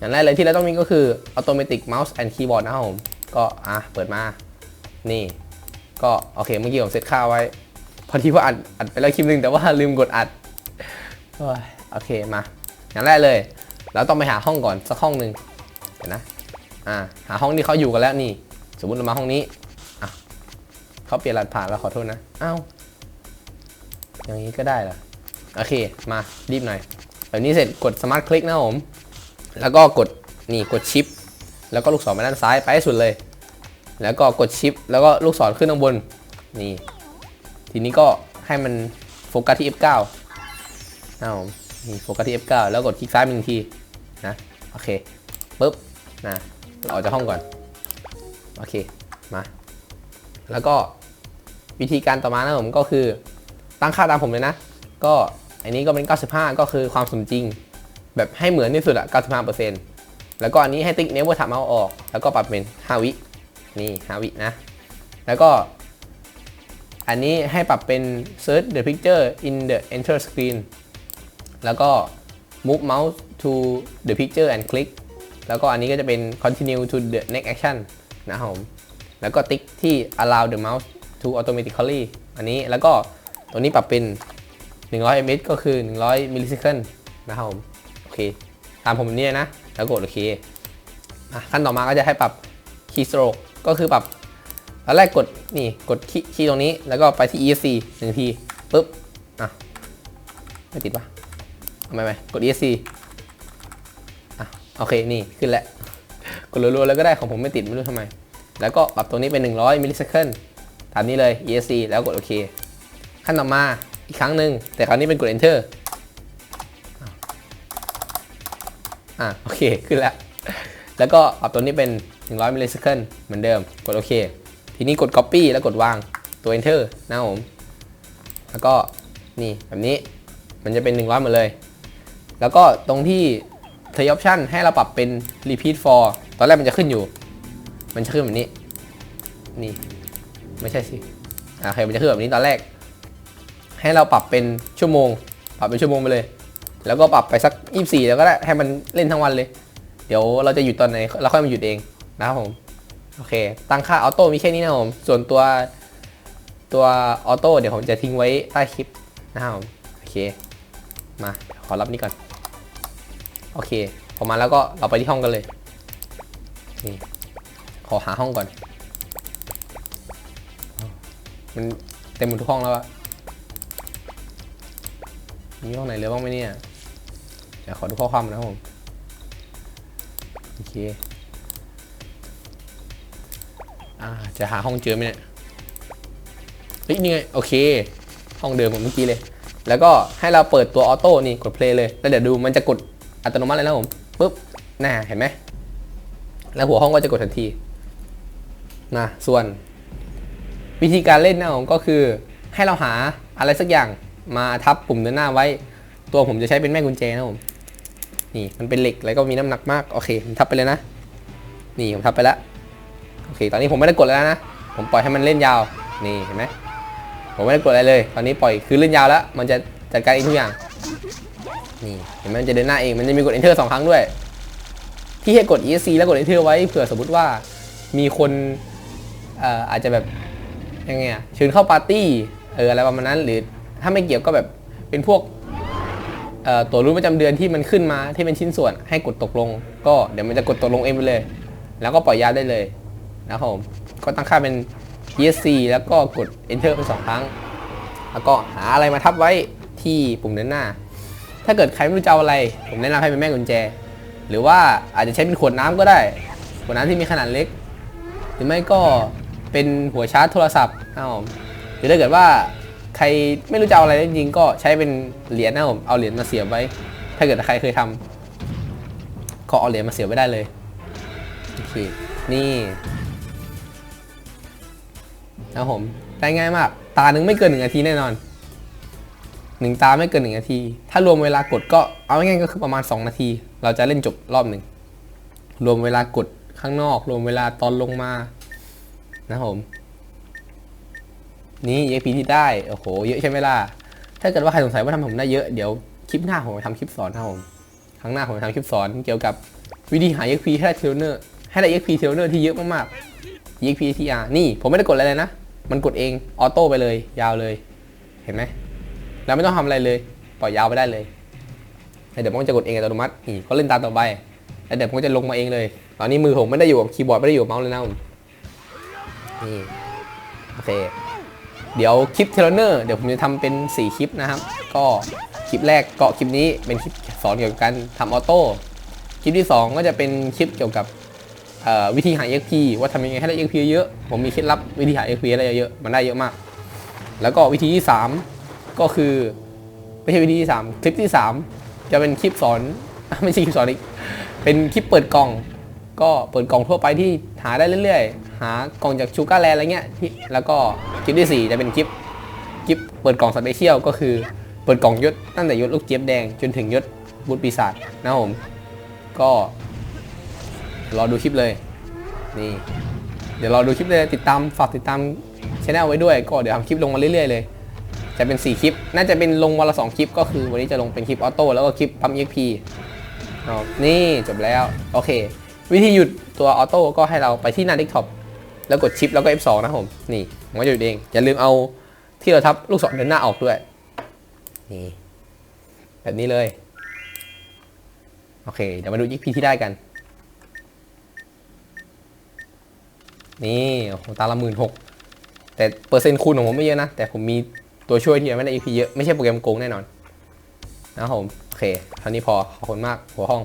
อย่างแรกเลยที่เราต้องมีก็คือ Automatic Mouse and Keyboard นะครับผม ก็อะเปิดมา นี่ ก็โอเคเมื่อกี้ผมเซตค่าไว้ พอที่ว่าอัดอัดไปแล้วคลิปหนึงแต่ว่าลืมกดอัดโอ้ยโอเคมา อย่างแรกเลย เราต้องไปหาห้องก่อนสักห้องหนึ่งเห็นนะ อ่า หาห้องที่เขาอยู่กันแล้วนี่ สมมติเรามาห้องนี้อะเขาเปลี่ยนรหัสผ่านแล้วขอโทษนะอ้าวอย่างนี้ก็ได้เหรอโอเคมารีบหน่อยแบบนี้เสร็จกดสมาร์ทคลิกนะผม แล้วก็กดนี่กดชิป แล้วก็ลูกศรไปด้านซ้ายไปให้สุดเลย แล้วก็กดชิป แล้วก็ลูกศรขึ้นข้างบนนี่ทีนี้ก็ให้มันโฟกัสที่ F9 นะผมนี่โฟกัสที่ F9 แล้วกดคลิกซ้ายหนึ่งทีนะโอเคปุ๊บนะเราออกจากห้องก่อนโอเคมาแล้วก็วิธีการต่อมานะผมก็คือตั้งค่าตามผมเลยนะ ก็อันนี้ก็เป็น 95 ก็คือความสมจริง แบบให้เหมือนที่สุดอะ95%แล้วก็อันนี้ให้ติ๊กเนเวอร์ทำเอาออก แล้วก็ปรับเป็น 5 วินี่5วินะ แล้วก็ อันนี้ให้ปรับเป็น search the picture in the enter screen แล้วก็ move mouse to the picture and click แล้วก็อันนี้ก็จะเป็น continue to the next action นะครับผมแล้วก็ติ๊กที่ allow the mouse to automatically อันนี้แล้วก็ตัวนี้ปรับเป็น 100 ms ก็คือ 100 millisecond นะครับผม อเค ตามผมแบบนี้นะ แล้วกดโอเคอะขั้นต่อมาก็จะให้ปรับ keystroke ก็คือปรับตอนแรกกดนี่กดคีย์ตรงนี้แล้วก็ไปที่ ESC หนึ่งทีปุ๊บอะไม่ติดปะไม่ไม่กด ESC อะโอเคนี่ขึ้นแล้วกดรัวๆแล้วก็ได้ของผมไม่ติดไม่รู้ทำไม แล้วก็ปรับตัวนี้เป็น 100มิลลิเซคันตามนี้เลย ESC แล้วกดโอเค ขั้นต่อมาอีกครั้งหนึ่งแต่คราวนี้เป็นกด Enter อะโอเคขึ้นแล้ว แล้วก็ปรับตัวนี้เป็น 100มิลลิเซคันเหมือนเดิม กดโอเค ทีนี้กด Copy แล้วกดวางตัว Enter นะครับผม แล้วก็นี่แบบนี้มันจะเป็น 100หมดเลย แล้วก็ตรงที่เทอร์ออปชันให้เราปรับเป็น Repeat for ตอนแรกมันจะขึ้นอยู่ มันจะขึ้นแบบนี้ นี่ ไม่ใช่สิอ่าโอเคมันจะขึ้นแบบนี้ตอนแรก ให้เราปรับเป็นชั่วโมง ปรับเป็นชั่วโมงไปเลย แล้วก็ปรับไปสัก 24 แล้วก็ได้ให้มันเล่นทั้งวันเลย เดี๋ยวเราจะหยุดตอนไหนเราค่อยมาหยุดเองนะครับผม โอเค ตั้งค่าออโต้มีแค่นี้นะผม ส่วนตัวตัวออโต้เดี๋ยวผมจะทิ้งไว้ใต้คลิปนะครับผม โอเค มาขอรับนี้ก่อน โอเคพอมาแล้วก็เราไปที่ห้องกันเลยนี่ขอหาห้องก่อน มันเต็มหมดทุกห้องแล้วอะมีห้องไหนเหลือบ้างไหมเนี่ย ดี๋ยวขอดูข้อความนะครับผม โอเค อ่า จะหาห้องเจอไหมเนี่ยเฮ้ยนี่ไง โอเค ห้องเดิมเหมือนเมื่อกี้เลย แล้วก็ให้เราเปิดตัวออโต้นี่กดเพลย์เลย แล้วเดี๋ยวดูมันจะกดอัตโนมัติเลยนะผมปุ๊บน่าเห็นไหม แล้วหัวห้องก็จะกดทันทีนะส่วนวิธีการเล่นนะผมก็คือให้เราหาอะไรสักอย่างมาทับปุ่มเดินหน้าไว้ ตัวผมจะใช้เป็นแม่กุญแจนะผม นี่มันเป็นเหล็กแล้วก็มีน้ำหนักมากโอเคผมทับไปเลยนะ นี่ผมทับไปแล้วโอเค ตอนนี้ผมไม่ได้กดแล้วนะ ผมปล่อยให้มันเล่นยาว นี่เห็นไหมผมไม่ได้กดอะไรเลย ตอนนี้ปล่อยคือเล่นยาวแล้ว มันจะจัดการเองทุกอย่าง นี่เห็นไหมมันจะเดินหน้าเอง มันจะมีกด enter สองครั้งด้วย ที่ให้กด ESC แล้วกด enter ไว้เผื่อสมมติว่ามีคนเอ่ออาจจะแบบยังไงอะเชิญเข้าปาร์ตี้เอออะไรประมาณนั้น หรือถ้าไม่เกี่ยวก็แบบเป็นพวก ตัวรู้ประจำเดือนที่มันขึ้นมาที่เป็นชิ้นส่วนให้กดตกลง ก็เดี๋ยวมันจะกดตกลงเองไปเลย แล้วก็ปล่อยยาได้เลยนะครับผมก็ตั้งค่าเป็น ESC แล้วก็กด Enter ไปสองครั้ง แล้วก็หาอะไรมาทับไว้ที่ปุ่มเดินหน้า ถ้าเกิดใครไม่รู้จะเอาอะไร ผมแนะนำให้เป็นแม่กุญแจ หรือว่าอาจจะใช้เป็นขวดน้ำก็ได้ ขวดน้ำที่มีขนาดเล็ก หรือไม่ก็เป็นหัวชาร์จโทรศัพท์นะครับผมหรือถ้าเกิดว่า ใครไม่รู้จะเอาอะไรจริงๆก็ใช้เป็นเหรียญนะผมเอาเหรียญมาเสียบไว้ ถ้าเกิดใครเคยทำก็เอาเหรียญมาเสียบไว้ได้เลยโอเคนี่นะผมได้ง่ายมาก ตาหนึ่งไม่เกินหนึ่งนาทีแน่นอนหนึ่งตาไม่เกินหนึ่งนาที ถ้ารวมเวลากดก็เอาง่ายๆก็คือประมาณ 2 นาที เราจะเล่นจบรอบหนึ่งรวมเวลากดข้างนอก รวมเวลาตอนลงมา นะครั บผมนี่ EXP ที่ได้ โอ้โห เยอะใช่ไหมล่ะ ถ้าเกิดว่าใครสงสัยว่าทำผมได้เยอะ เดี๋ยวคลิปหน้าผมจะทำคลิปสอนครับผมครั้งหน้าผมจะทำคลิปสอนเกี่ยวกับวิธีหา EXP ให้ได้เทรลเนอร์ ให้ได้ EXP เทรลเนอร์ที่เยอะมากๆ EXP TR นี่ผมไม่ได้กดอะไรเลยนะ มันกดเอง ออโต้ไปเลย ยาวเลย เห็นไหม แล้วไม่ต้องทำอะไรเลย ปล่อยยาวไปได้เลย เดี๋ยวมันจะกดเองอัตโนมัตินี่ก็เล่นตามต่อไป แล้วเดี๋ยวมันจะลงมาเองเลย ตอนนี้มือผมไม่ได้อยู่กับคีย์บอร์ดไม่ได้อยู่กับเมาส์เลยนะผมนี่ โอเค เดี๋ยวคลิปเทเลเนอร์เดี๋ยวผมจะทำเป็น 4 คลิปนะครับ ก็คลิปแรกก็คลิปนี้เป็นคลิปสอนเกี่ยวกับการทำออโต้คลิปที่ 2 ก็จะเป็นคลิปเกี่ยวกับวิธีหา EXP ว่าทำยังไงให้ได้ EXP เยอะๆผมมีเคล็ดลับวิธีหา EXP ได้เยอะๆมันได้เยอะมาก แล้วก็วิธีที่ 3 ก็คือไม่ใช่วิธีที่ 3 คลิปที่ 3 จะเป็นคลิปสอนไม่ใช่คลิปสอนอีกเป็นคลิปเปิดกล่อง ก็เปิดกล่องทั่วไปที่หาได้เรื่อยๆ หากล่องจากชูการ์แลนด์อะไรเงี้ยแล้วก็คลิปที่ 4 จะเป็นคลิปคลิปเปิดกล่องสเปเชียลก็คือเปิดกล่องยศตั้งแต่ยศลูกเจี๊ยบแดงจนถึงยศบุตรปีศาจนะครับผมก็รอดูคลิปเลยนี่เดี๋ยวรอดูคลิปเลยติดตามฝากติดตามช anel ไว้ด้วยก็เดี๋ยวทำคลิปลงมาเรื่อยๆเลย จะเป็น 4 คลิป น่าจะเป็นลงวันละ 2 คลิป ก็คือวันนี้จะลงเป็นคลิปออโต้แล้วก็คลิปปั๊ม EXP อ๋อนี่จบแล้ว โอเค วิธีหยุดตัวออโต้ก็ให้เราไปที่หน้า desktop แล้วกดชิปแล้วก็ F2 นะผม นี่มันก็จะหยุดเอง อย่าลืมเอาที่เราทับลูกศรเดินหน้าออกด้วย นี่ แบบนี้เลย โอเค เดี๋ยวมาดู EXP ที่ได้กัน นี่โอ้โหตาละหมื่นหกแต่เปอร์เซ็นต์คูณของผมไม่เยอะนะ แต่ผมมีตัวช่วยที่ทำให้ได้ EP เยอะ ไม่ใช่โปรแกรมโกงแน่นอน นะครับผม โอเคเท่านี้พอ ขอบคุณมาก หัวห้อง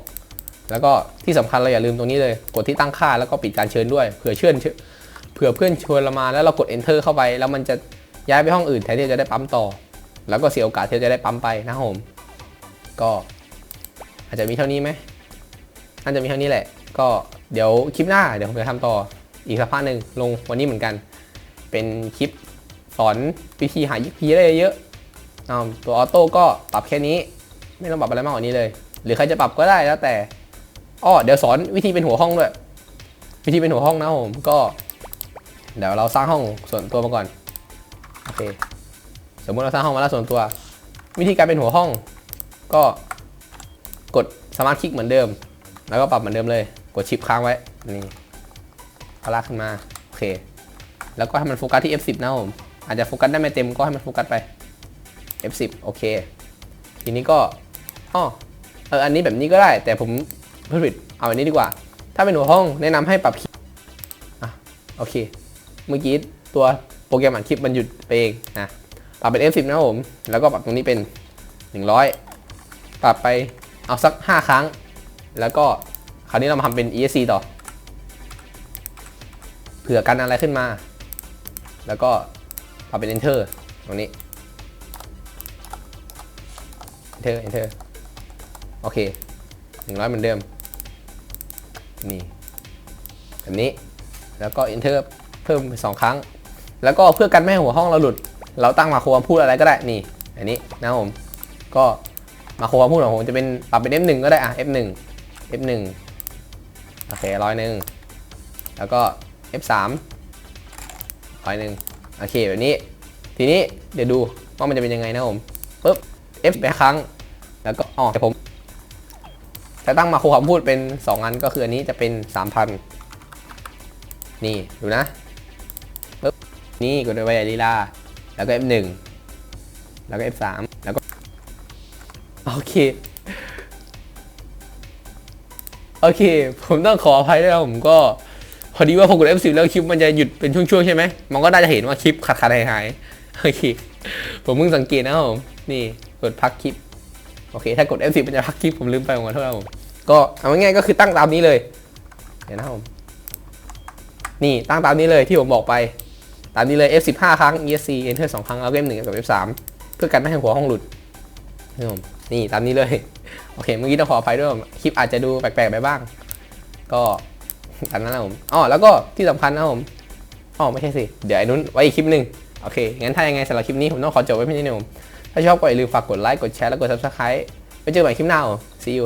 แล้วก็ที่สำคัญเราอย่าลืมตรงนี้เลย กดที่ตั้งค่าแล้วก็ปิดการเชิญด้วยเผื่อเชิญ เผื่อเพื่อนชวนเรามาแล้วเรากด enter เข้าไป แล้วมันจะย้ายไปห้องอื่นแทนที่จะได้ปั๊มต่อ แล้วก็เสียโอกาสที่จะได้ปั๊มไปนะผมก็อาจจะมีเท่านี้ไหมน่าจะมีเท่านี้แหละ ก็เดี๋ยวคลิปหน้าเดี๋ยวผมจะทำต่ออีกสักพักหนึ่งลงวันนี้เหมือนกัน เป็นคลิปสอนวิธีหายิพีได้เยอะๆตัวออโต้ก็ปรับแค่นี้ ไม่ต้องปรับอะไรมากกว่านี้เลย หรือใครจะปรับก็ได้แล้วแต่อ้อเดี๋ยวสอนวิธีเป็นหัวห้องด้วย วิธีเป็นหัวห้องนะผมก็ เดี๋ยวเราสร้างห้องส่วนตัวมาก่อน โอเค สมมติเราสร้างห้องมาแล้วส่วนตัว วิธีการเป็นหัวห้อง ก็กดสมาร์ทคลิกเหมือนเดิม แล้วก็ปรับเหมือนเดิมเลย กดชิปค้างไว้ นี่เอาลากขึ้นมา โอเค แล้วก็ให้มันโฟกัสที่ F10 นะผม อาจจะโฟกัสได้ไม่เต็มก็ให้มันโฟกัสไป F10 โอเค ทีนี้ก็อ๋อเออ อันนี้แบบนี้ก็ได้ แต่ผมเพิ่มผิดเอาอันนี้ดีกว่า ถ้าเป็นหัวห้องแนะนำให้ปรับคลิปอะ โอเค เมื่อกี้ตัวโปรแกรมอัดคลิปมันหยุดไปเองนะปรับเป็น F10 นะผม แล้วก็ปรับตรงนี้เป็น 100 ปรับไปเอาสัก 5 ครั้ง แล้วก็คราวนี้เรามาทำเป็น ESC ต่อ เผื่อกันอะไรขึ้นมา แล้วก็ปรับเป็น enter ตรงนี้ enter enter โอเค 100 เหมือนเดิม นี่ แบบนี้ แล้วก็ enter เพิ่มไปสองครั้ง แล้วก็เพื่อกันไม่ให้หัวห้องเราหลุด เราตั้งมาโครพูดอะไรก็ได้นี่ อันนี้นะผมก็มาโครพูดของผมจะเป็นปรับเป็น F1 ก็ได้อะ F1 F1 โอเคร้อยหนึ่งแล้วก็ F3 ร้อยหนึ่งโอเคแบบนี้ ทีนี้เดี๋ยวดูว่ามันจะเป็นยังไงนะผมปุ๊บ F ไปครั้ง แล้วก็อ๋อแต่ผมจะตั้งมาโครคำพูดเป็น 2 อันก็คืออันนี้จะเป็น 3,000 นี่ ดูนะ นี่กดด้วยไวลีลา แล้วก็ F1 แล้วก็ F3 แล้วก็ โอเค โอเค ผมต้องขออภัยด้วยผมก็ พอดีว่าพอกด F10 แล้วคลิปมันจะหยุดเป็นช่วงๆใช่ไหม มันก็น่าจะเห็นว่าคลิปขาดขาดหายๆ โอเค ผมเพิ่งสังเกตนะผม นี่กดพักคลิป โอเค ถ้ากด F10 มันจะพักคลิปผมลืมไปผมขอโทษครับผม ก็เอาง่ายๆก็คือตั้งตามนี้เลย เดี๋ยวนะผม นี่ตั้งตามนี้เลยที่ผมบอกไป ตามนี้เลย F15 ครั้ง ESC Enter 2 ครั้งแล้วก็ F1 กับ F3 เพื่อกันไม่ให้หัวห้องหลุดนี่ผมนี่ตามนี้เลย โอเค เมื่อกี้ต้องขออภัยด้วยคลิปอาจจะดูแปลกๆไปบ้าง ก็ตามนั้นนะผมอ๋อแล้วก็ที่สำคัญนะผมอ๋อไม่ใช่สิ เดี๋ยวไอ้นู้นไว้อีกคลิปหนึ่งโอเค งั้นถ้ายังไงสำหรับคลิปนี้ผมต้องขอจบไว้เพียงเท่านี้นะผมถ้าชอบก็อย่าลืมฝากกดไลค์กดแชร์แล้วกด subscribe ไว้เจอกันใหม่คลิปหน้าผม see you